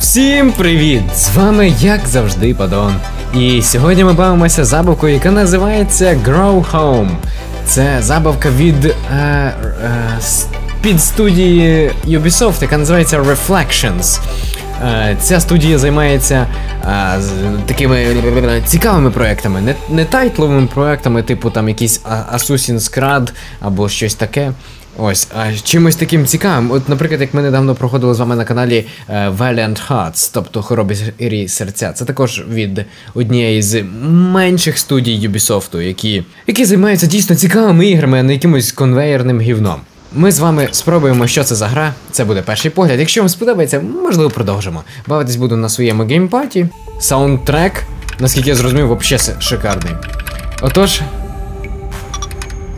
Всім привіт! З вами, як завжди, Падон. І сьогодні ми бавимося забавкою, яка називається Grow Home. Це забавка від е, е, під студії Ubisoft, яка називається Reflections. Е, Ця студія займається е, з такими цікавими проектами, не, не тайтловими проектами, типу там якийсь Assassin's Creed або щось таке. Ось, а чимось таким цікавим. От, наприклад, як ми недавно проходили з вами на каналі е, Valiant Hearts, тобто хоробрі серця. Це також від однієї з менших студій Ubisoft, які, які займаються дійсно цікавими іграми, а не якимось конвейерним гівном. Ми з вами спробуємо, що це за гра. Це буде перший погляд. Якщо вам сподобається, можливо, продовжимо. Бавитись буду на своєму геймпаті. Саундтрек, наскільки я зрозумів, взагалі шикарний. Отож,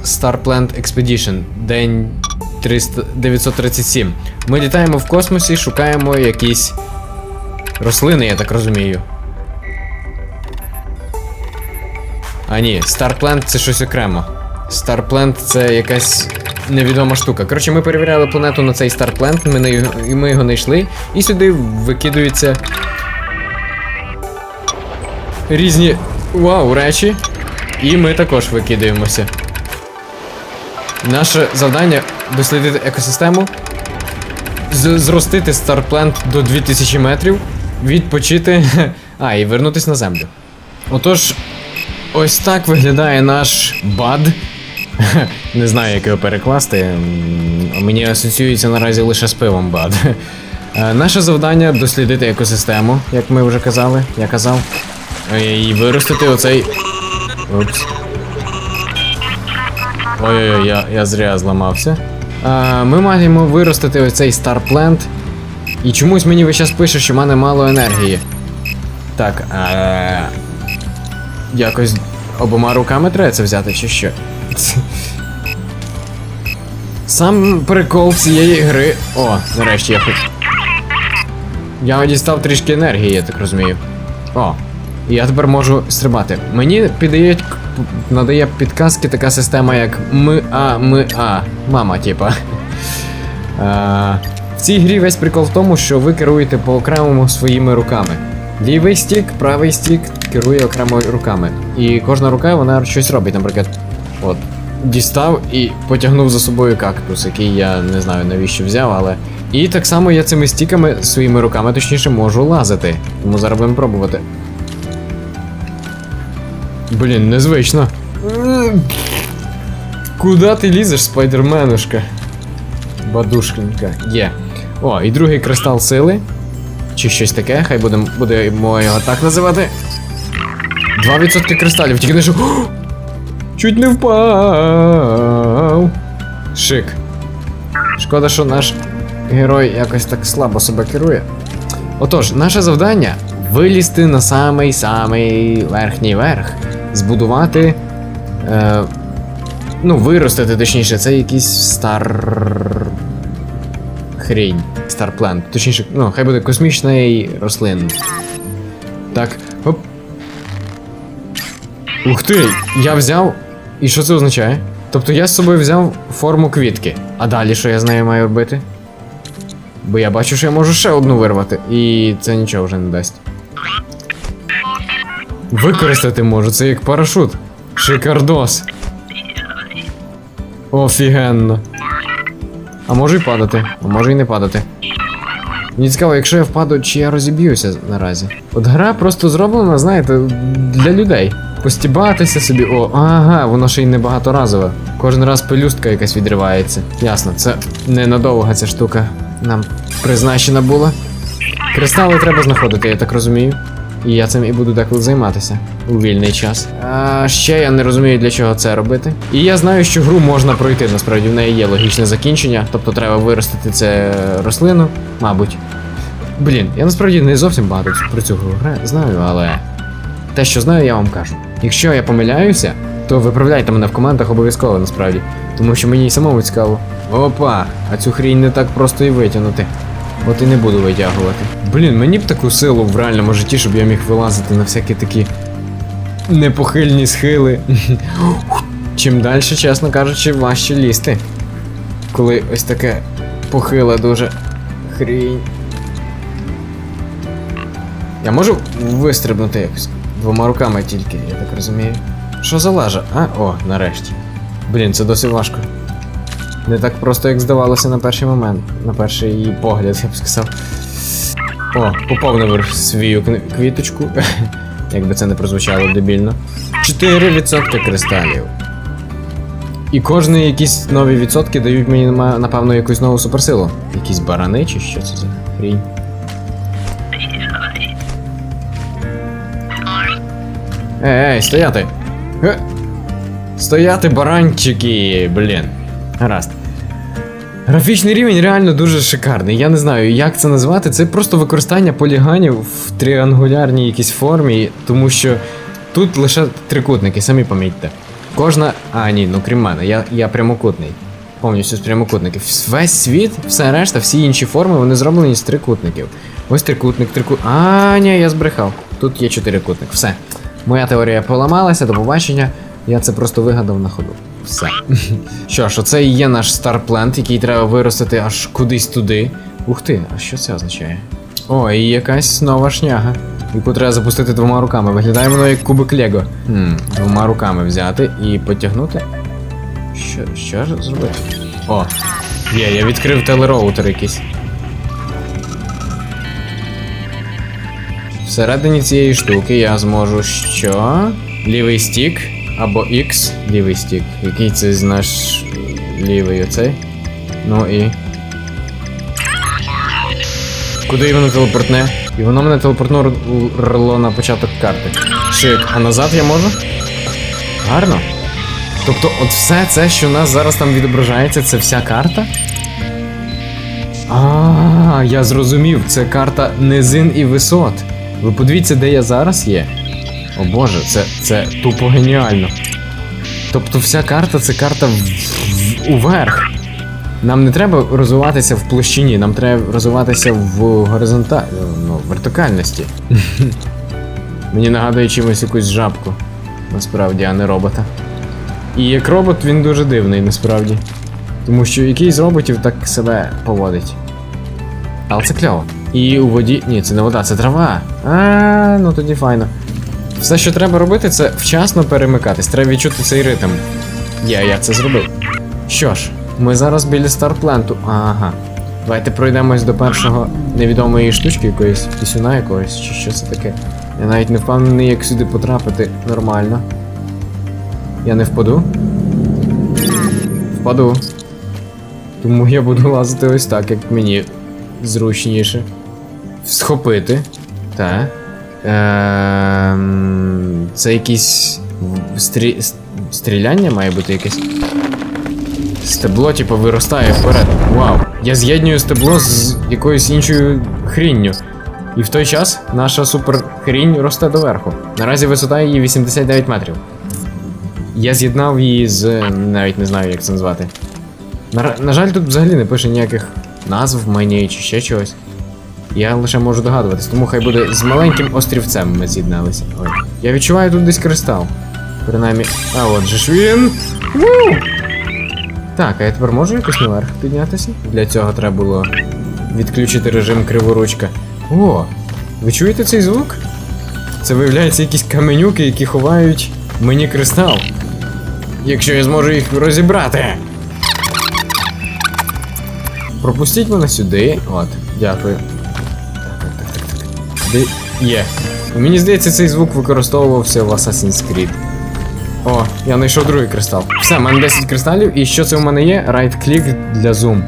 Starplant Expedition, день 300, 937. Ми літаємо в космосі, шукаємо якісь рослини, я так розумію. А ні, Starplant це щось окремо. Starplant це якась невідома штука. Коротше, ми перевіряли планету на цей Starplant, ми, і ми його знайшли, і сюди викидуються різні вау, речі. І ми також викидаємося. Наше завдання дослідити екосистему, зростити Старпленд до 2000 метрів, відпочити. А, і вернутися на землю. Отож, ось так виглядає наш бад. Не знаю, як його перекласти. Мені асоціюється наразі лише з пивом бад. Е, Наше завдання дослідити екосистему, як ми вже казали, я казав. Е, І виростити оцей. Упс. Ой-ой-ой, я, я зря зламався. А, ми маємо виростити оцей Starplant. І чомусь мені весь час пише, що в мене мало енергії. Так, а... якось обома руками треба це взяти, чи що? Сам прикол цієї гри. О, нарешті я хоч. Я дістав трішки енергії, я так розумію. О, і я тепер можу стрибати. Мені піддають, надає підказки така система, як ми а ми а. Мама, типа. А, в цій грі весь прикол в тому, що ви керуєте по окремому своїми руками. Лівий стік, правий стік керує окремо руками. І кожна рука вона щось робить, наприклад. От. Дістав і потягнув за собою кактус, який я не знаю навіщо взяв, але. І так само я цими стіками своїми руками точніше можу лазити. Тому зараз будемо пробувати. Блін, незвично. Куда ти лізеш, спайдерменушка? Бадушкінка. Є. О, і другий кристал сили. Чи щось таке, хай будемо будемо його так називати. 2% кристалів, тільки не що. Чуть не впав. Шик. Шкода, що наш герой якось так слабо себе керує. Отож, наше завдання вилізти на самий самий верхній верх, збудувати. Е, ну, виростити, точніше, це якийсь стар. Хрінь. Старплент. Точніше, ну, хай буде космічний рослин. Так. Оп. Ух ти! Я взяв. І що це означає? Тобто я з собою взяв форму квітки. А далі що я з нею маю робити? Бо я бачу, що я можу ще одну вирвати, і це нічого вже не дасть. Використати можу, це як парашут. Шикардос. Офігенно. А може й падати, а може й не падати. Мені цікаво, якщо я впаду, чи я розіб'юся наразі. От гра просто зроблена, знаєте, для людей. Постібатися собі, о, ага, воно ще й не багаторазове. Кожен раз пелюстка якась відривається. Ясно, це ненадовга ця штука нам призначена була. Кристали треба знаходити, я так розумію. І я цим і буду деколи займатися у вільний час. А ще я не розумію, для чого це робити. І я знаю, що гру можна пройти, насправді в неї є логічне закінчення, тобто треба виростити це рослину, мабуть. Блін, я насправді не зовсім багато про цю гру знаю, але те, що знаю, я вам кажу. Якщо я помиляюся, то виправляйте мене в коментах обов'язково насправді. Тому що мені й самому цікаво. Опа, а цю хрінь не так просто і витягнути. От і не буду витягувати. Блін, мені б таку силу в реальному житті, щоб я міг вилазити на всякі такі непохильні схили. Чим далі, чесно кажучи, важче лізти. Коли ось таке похиле дуже хрінь. Я можу вистрибнути якось двома руками тільки, я так розумію. Що за? А? О, нарешті. Блін, це досить важко. Не так просто, як здавалося на перший момент, на перший погляд, я б сказав. О, поповнив свою квіточку. Якби це не прозвучало дебільно. 4% кристалів. І кожні якісь нові відсотки дають мені напевно якусь нову суперсилу. Якісь барани чи що це за хрінь? Ей, ей, стояти! Е! Стояти, баранчики, блін. Гаразд. Графічний рівень реально дуже шикарний. Я не знаю, як це назвати. Це просто використання поліганів в тріангулярній якійсь формі, тому що тут лише трикутники, самі помітьте. Кожна. А, ні, ну крім мене, я, я прямокутний. Повністю з прямокутників. Весь світ, все решта, всі інші форми, вони зроблені з трикутників. Ось трикутник, трикутник. А, ні, я збрехав. Тут є чотирикутник. Все. Моя теорія поламалася, до побачення. Я це просто вигадав на ходу. Все. Що ж, оце і є наш старплент, який треба виростити аж кудись туди. Ух ти, а що це означає? О, і якась нова шняга, яку треба запустити двома руками. Виглядає воно як кубик Лего. Хм, двома руками взяти і потягнути. Що, що ж зробити? О, є, я відкрив телероутер якийсь. Всередині цієї штуки я зможу що? Лівий стік або X, лівий стік. Який це з наш лівий оцей? Ну і. Куди воно телепортне? І воно мене телепортнуло на початок карти. Шик, а назад я можу? Гарно. Тобто, от все це, що у нас зараз там відображається, це вся карта? А, я зрозумів, це карта низин і висот. Ви подивіться, де я зараз є. О боже, це, це тупо геніально. Тобто вся карта це карта уверх. Нам не треба розвиватися в площині, нам треба розвиватися в горизонталь... ну, вертикальності. Мені нагадує чимось якусь жабку. Насправді, а не робота. І як робот він дуже дивний, насправді. Тому що який з роботів так себе поводить. Але це кльово. І у воді. Ні, це не вода, це трава. А, ну тоді файно. Все, що треба робити, це вчасно перемикатись. Треба відчути цей ритм. Я, я це зробив. Що ж, ми зараз біля старпленту. Ага. Давайте пройдемось до першого невідомої штучки якоїсь, пісюна якогось, чи що це таке. Я навіть не впевнений, як сюди потрапити нормально. Я не впаду? Впаду. Тому я буду лазити ось так, як мені зручніше. Схопити. Так. Ем, це якісь стрі... стріляння має бути якесь. Стебло, типу, виростає вперед. Вау. Я з'єднюю стебло з якоюсь іншою хрінню. І в той час наша суперхрінь росте доверху. Наразі висота її 89 метрів. Я з'єднав її з. навіть не знаю, як це назвати. На, на жаль, тут взагалі не пише ніяких назв мені чи ще чогось. Я лише можу догадуватись, тому хай буде з маленьким острівцем ми з'єдналися. Ой. Я відчуваю тут десь кристал. Принаймні. А от же ж він. Ву! Так, а я тепер можу якось наверх піднятися? Для цього треба було відключити режим криворучка. О! Ви чуєте цей звук? Це виявляється якісь каменюки, які ховають мені кристал. Якщо я зможу їх розібрати. Пропустіть мене сюди. От, дякую. Де є. Мені здається, цей звук використовувався в Assassin's Creed. О, я знайшов другий кристал. Все, в мене 10 кристалів, і що це в мене є? Right-клік для зум.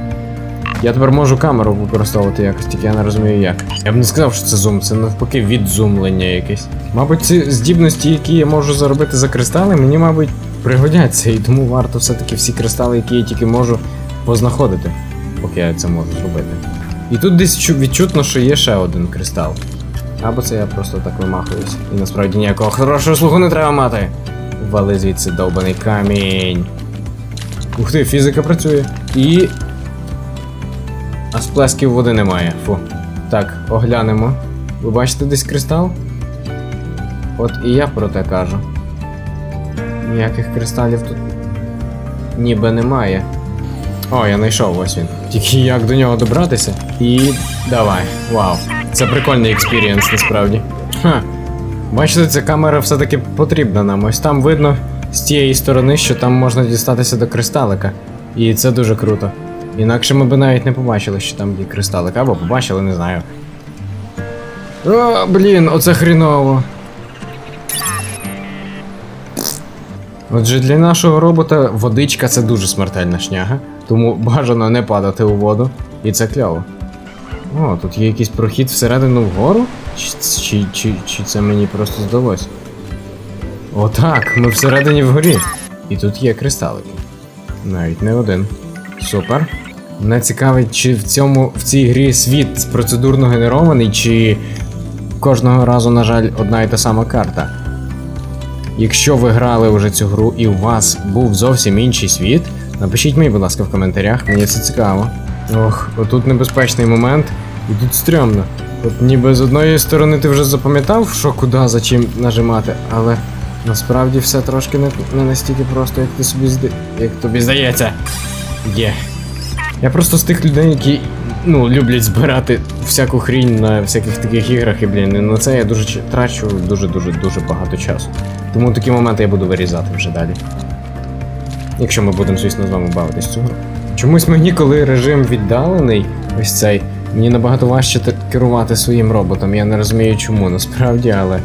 Я тепер можу камеру використовувати якось, тільки я не розумію як. Я б не сказав, що це зум, це навпаки відзумлення якесь. Мабуть, ці здібності, які я можу заробити за кристали, мені, мабуть, пригодяться, і тому варто все-таки всі кристали, які я тільки можу познаходити, поки я це можу зробити. І тут десь відчутно, що є ще один кристал. Або це я просто так вимахуюсь. І насправді ніякого хорошого слуху не треба мати. Вали звідси довбаний камінь. Ух ти, фізика працює. І. А сплесків води немає. Фу. Так, оглянемо. Ви бачите десь кристал? От і я про те кажу. Ніяких кристалів тут ніби немає. О, я знайшов ось він. Тільки як до нього добратися? І. давай. Вау. Це прикольний експірієнс насправді. Ха. Бачите, ця камера все-таки потрібна нам. Ось там видно з тієї сторони, що там можна дістатися до кристалика. І це дуже круто. Інакше ми б навіть не побачили, що там є кристалик, або побачили, не знаю. О, блін, оце хріново. Отже, для нашого робота водичка це дуже смертельна шняга, тому бажано не падати у воду, і це кльово. О, тут є якийсь прохід всередину вгору? Чи, чи, чи, чи це мені просто здалось? О, так, ми всередині вгорі. І тут є кристалики. Навіть не один. Супер. Мене цікавить, чи в цьому в цій грі світ процедурно генерований, чи кожного разу, на жаль, одна і та сама карта. Якщо ви грали вже цю гру і у вас був зовсім інший світ, напишіть мені, будь ласка, в коментарях, мені це цікаво. Ох, отут небезпечний момент, і тут стрьомно. От ніби з одної сторони ти вже запам'ятав, що куди за чим нажимати, але насправді все трошки не, не настільки просто, як ти собі зда... як тобі здається. Є. Я просто з тих людей, які ну, люблять збирати всяку хрінь на всяких таких іграх, і блін, і на це я дуже трачу дуже-дуже дуже багато часу. Тому такі моменти я буду вирізати вже далі. Якщо ми будемо, звісно, з вами бавитись цю гру. Чомусь мені, коли режим віддалений, ось цей, мені набагато важче керувати своїм роботом. Я не розумію чому насправді, але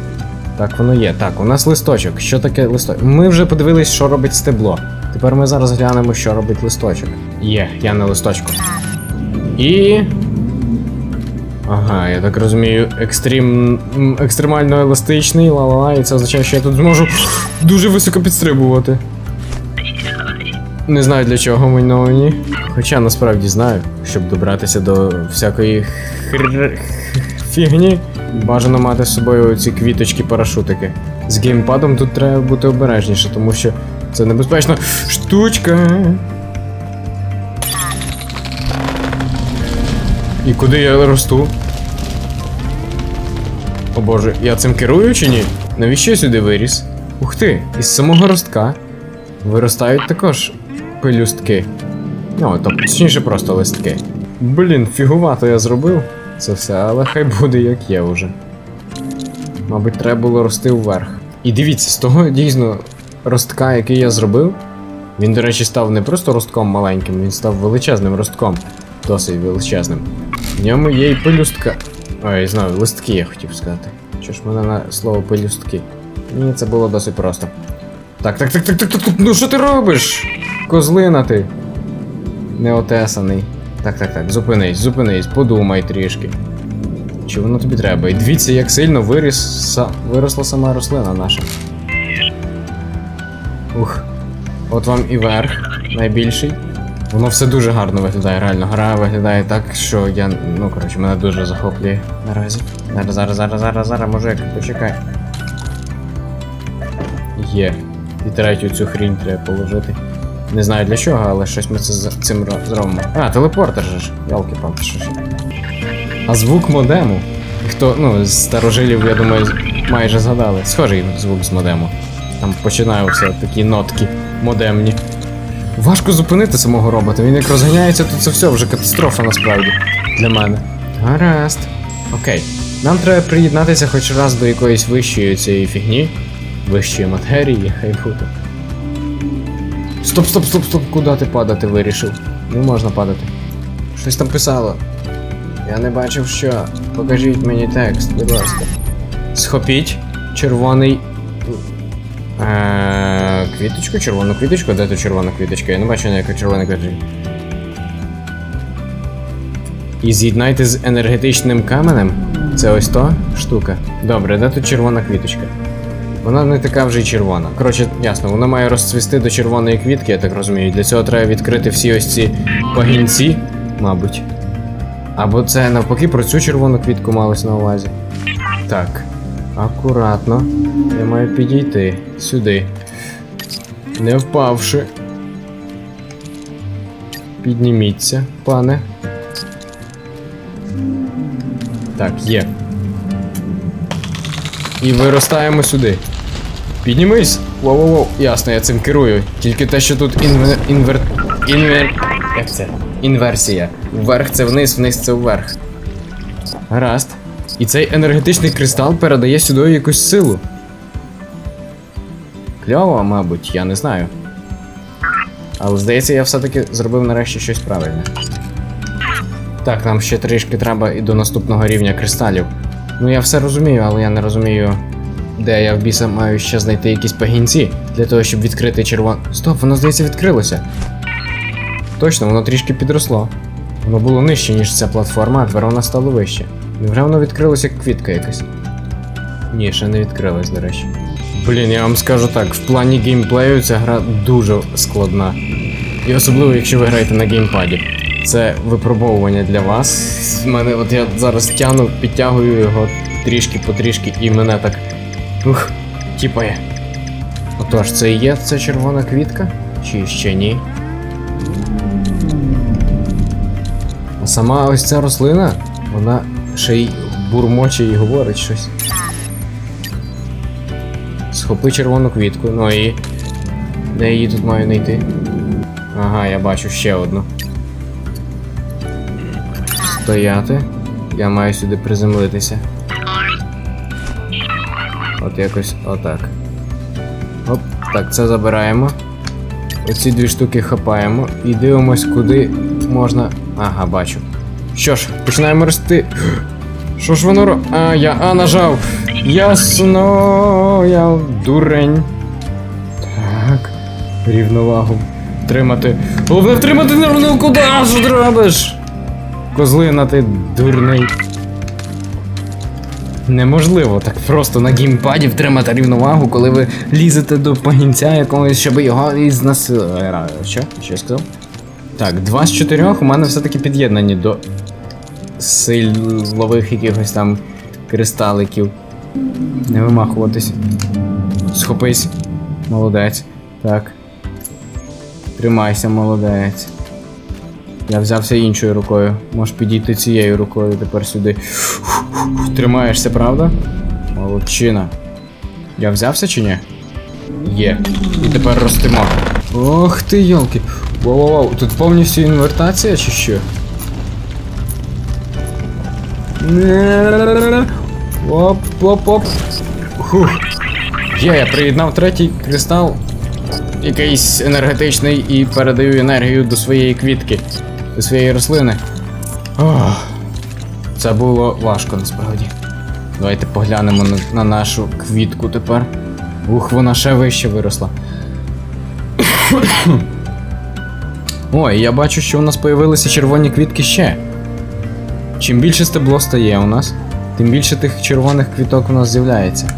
так воно є. Так, у нас листочок. Що таке листочок? Ми вже подивились, що робить стебло. Тепер ми зараз глянемо, що робить листочок. Є, я на листочку. І. Ага, я так розумію, екстрім... екстремально еластичний, ла-ла-ла, і це означає, що я тут зможу дуже високо підстрибувати. Не знаю для чого мені. Хоча насправді знаю, щоб добратися до всякої хр... фігні, бажано мати з собою ці квіточки-парашутики. З геймпадом тут треба бути обережніше, тому що це небезпечна штучка. І куди я росту? О боже, я цим керую чи ні? Навіщо я сюди виріс? Ух ти, із самого ростка виростають також пелюстки. Ну, тобто, точніше, просто листки. Блін, фігувато я зробив це все, але хай буде як є вже. Мабуть, треба було рости вверх. І дивіться, з того дійсно ростка, який я зробив, він, до речі, став не просто ростком маленьким, він став величезним ростком. Досить величезним. В ньому є і пелюстка. Ой, знаю, листки я хотів сказати. Що ж мене на слово пелюстки? Ні, це було досить просто. Так, так, так, так, так, так, так, ну що ти робиш? Козлина ти. Неотесаний. Так, так, так, зупинись, зупинись, подумай трішки. Чи воно тобі треба? І дивіться, як сильно виріс, са, виросла сама рослина наша. Ух. От вам і верх, найбільший. Воно все дуже гарно виглядає, реально. Гра виглядає так, що я. Ну, коротше, мене дуже захоплює наразі. Зараз, зараз, зараз, зараз, зараз, мужик, почекай. Є. І третю цю хрінь треба положити. Не знаю для чого, але щось ми це з цим зробимо. А, телепортер же ж. ялки палки що ж. А звук модему. Хто, ну, з старожилів, я думаю, майже згадали. Схожий звук з модему. Там починаються такі нотки модемні. Важко зупинити самого робота, він як розганяється, то це все вже катастрофа насправді для мене. Гаразд. Окей. Нам треба приєднатися хоч раз до якоїсь вищої цієї фігні. Вищої матерії, хай буде. Стоп, стоп, стоп, стоп, куди ти падати вирішив? Не можна падати. Щось там писало. Я не бачив, що. Покажіть мені текст, будь ласка. Схопіть червоний. Е, квіточку, червону квіточку, де тут червона квіточка? Я не бачу ніякої червоної квіточки. І з'єднайте з енергетичним каменем. Це ось то штука. Добре, де тут червона квіточка? Вона не така вже й червона. Коротше, ясно, вона має розцвісти до червоної квітки, я так розумію. Для цього треба відкрити всі ось ці пагінці, мабуть. Або це навпаки про цю червону квітку малось на увазі. Так. Акуратно. Я маю підійти сюди. Не впавши. Підніміться, пане. Так, є. І виростаємо сюди. Піднімись! Воу-воу-воу. Ясно, я цим керую. Тільки те, що тут інвер... інвер... інвер... Як це? Інверсія. Вверх це вниз, вниз це вверх. Гаразд. І цей енергетичний кристал передає сюди якусь силу. Кльово, мабуть, я не знаю. Але здається, я все-таки зробив нарешті щось правильне. Так, нам ще трішки треба і до наступного рівня кристалів. Ну я все розумію, але я не розумію, де я в біса маю ще знайти якісь пагінці для того, щоб відкрити червон. Стоп, воно здається відкрилося. Точно, воно трішки підросло. Воно було нижче, ніж ця платформа, а тепер стало вище. Невже воно відкрилося як квітка якась? Ні, ще не відкрилось, до речі. Блін, я вам скажу так, в плані геймплею ця гра дуже складна. І особливо, якщо ви граєте на геймпаді. Це випробовування для вас. Мене, от я зараз тяну, підтягую його трішки потрішки, і мене так. Ух, тіпає. Отож, це і є ця червона квітка? Чи ще ні? А сама ось ця рослина, вона ще й бурмоче і говорить щось. Схопи червону квітку, ну і. Де її тут маю знайти? Ага, я бачу ще одну. Стояти. Я маю сюди приземлитися. От якось отак. Оп, так, це забираємо. Оці дві штуки хапаємо і дивимось, куди можна. Ага, бачу. Що ж, починаємо рости. Що ж воно ро. А, я А нажав. Ясно, я дурень. Так. Рівновагу. Тримати. Головне втримати нервну куди ти робиш? Козлина, ти дурний. Неможливо так просто на геймпаді втримати рівновагу, коли ви лізете до пагінця якогось, щоб його із нас. е, Що? Що я сказав? Так, два з чотирьох у мене все-таки під'єднані до силових якихось там кристаликів. Не вимахуватись. Схопись. Молодець. Так. Тримайся, молодець. Я взявся іншою рукою. Можеш підійти цією рукою тепер сюди. Тримаєшся, правда? Молодчина. Я взявся чи ні? Є. І тепер ростимо. Ох ти, йолки. Воу-воу-воу, тут повністю інвертація чи що? Оп, оп, оп. Хух. Є, я приєднав третій кристал. Якийсь енергетичний і передаю енергію до своєї квітки, до своєї рослини. Ох, це було важко насправді. Давайте поглянемо на, на нашу квітку тепер. Ух, вона ще вище виросла. Ой, я бачу, що у нас появилися червоні квітки ще. Чим більше стебло стає у нас, тим більше тих червоних квіток у нас з'являється.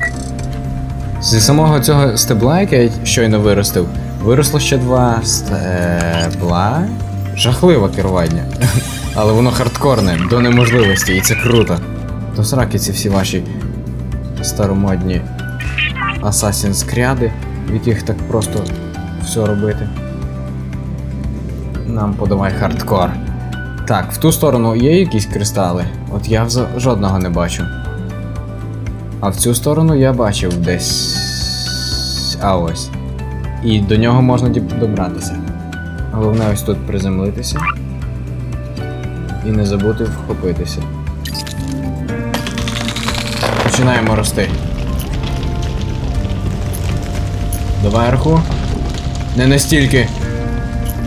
Зі самого цього стебла, яке я щойно виростив, виросло ще два стебла. Жахливе керування. Але воно хардкорне, до неможливості, і це круто. До сраки ці всі ваші старомодні Assassin's кряди, в яких так просто все робити. Нам подавай хардкор. Так, в ту сторону є якісь кристали? От я жодного не бачу. А в цю сторону я бачив десь. А ось. І до нього можна добратися. Головне ось тут приземлитися. І не забути вхопитися. Починаємо рости. Доверху. Не настільки.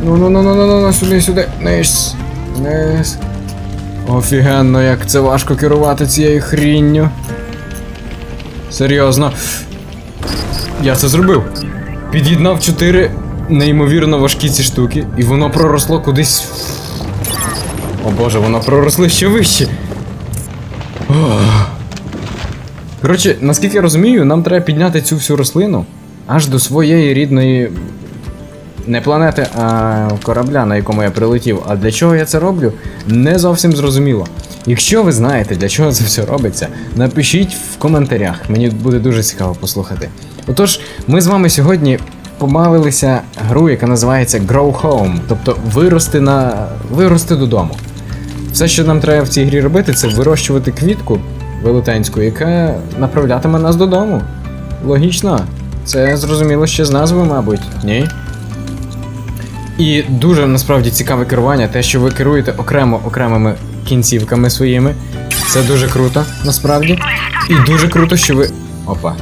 Ну ну ну ну ну ну ну сюди, сюди. Низ. Низ. Офігенно, як це важко керувати цією хрінню. Серйозно. Я це зробив. Під'єднав чотири неймовірно важкі ці штуки, і воно проросло кудись. О боже, воно проросло ще вище. Коротше, наскільки я розумію, нам треба підняти цю всю рослину аж до своєї рідної. Не планети, а корабля, на якому я прилетів. А для чого я це роблю, не зовсім зрозуміло. Якщо ви знаєте, для чого це все робиться, напишіть в коментарях. Мені буде дуже цікаво послухати. Отож, ми з вами сьогодні побавилися гру, яка називається Grow Home, тобто вирости на вирости додому. Все, що нам треба в цій грі робити, це вирощувати квітку велетенську, яка направлятиме нас додому. Логічно, це зрозуміло ще з назви, мабуть, ні? І дуже насправді цікаве керування, те, що ви керуєте окремо окремими кінцівками своїми. Це дуже круто, насправді. І дуже круто, що ви. Опа.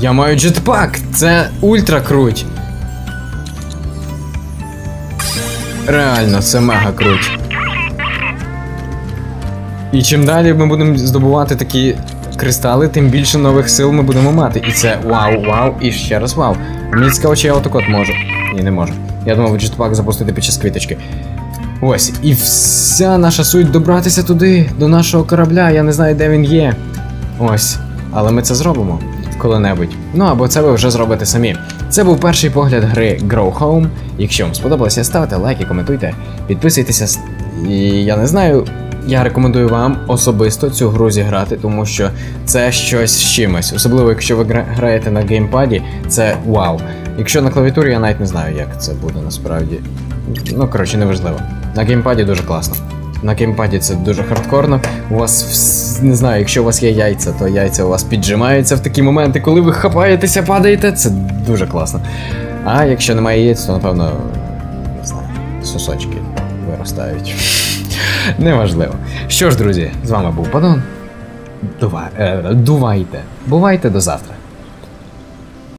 Я маю джетпак! Це ультра круть. Реально, це мега круть. І чим далі ми будемо здобувати такі кристали, тим більше нових сил ми будемо мати. І це вау, вау, і ще раз вау. Мені цікаво, чи я отак от можу. Ні, не можу. Я думав джетпак запустити під час квіточки. Ось, і вся наша суть добратися туди, до нашого корабля. Я не знаю, де він є. Ось. Але ми це зробимо коли-небудь. Ну або це ви вже зробите самі. Це був перший погляд гри Grow Home. Якщо вам сподобалося, ставте лайки, коментуйте, підписуйтеся. І я не знаю, я рекомендую вам особисто цю гру зіграти, тому що це щось з чимось. Особливо, якщо ви граєте на геймпаді, це вау. Якщо на клавіатурі, я навіть не знаю, як це буде насправді. Ну, коротше, неважливо. На геймпаді дуже класно. На геймпаді це дуже хардкорно. У вас не знаю, якщо у вас є яйця, то яйця у вас піджимаються в такі моменти, коли ви хапаєтеся, падаєте. Це дуже класно. А якщо немає яєць, то напевно не знаю, сосочки виростають. Неважливо. Що ж, друзі, з вами був Падон. Дува... е, Дувайте. Бувайте до завтра.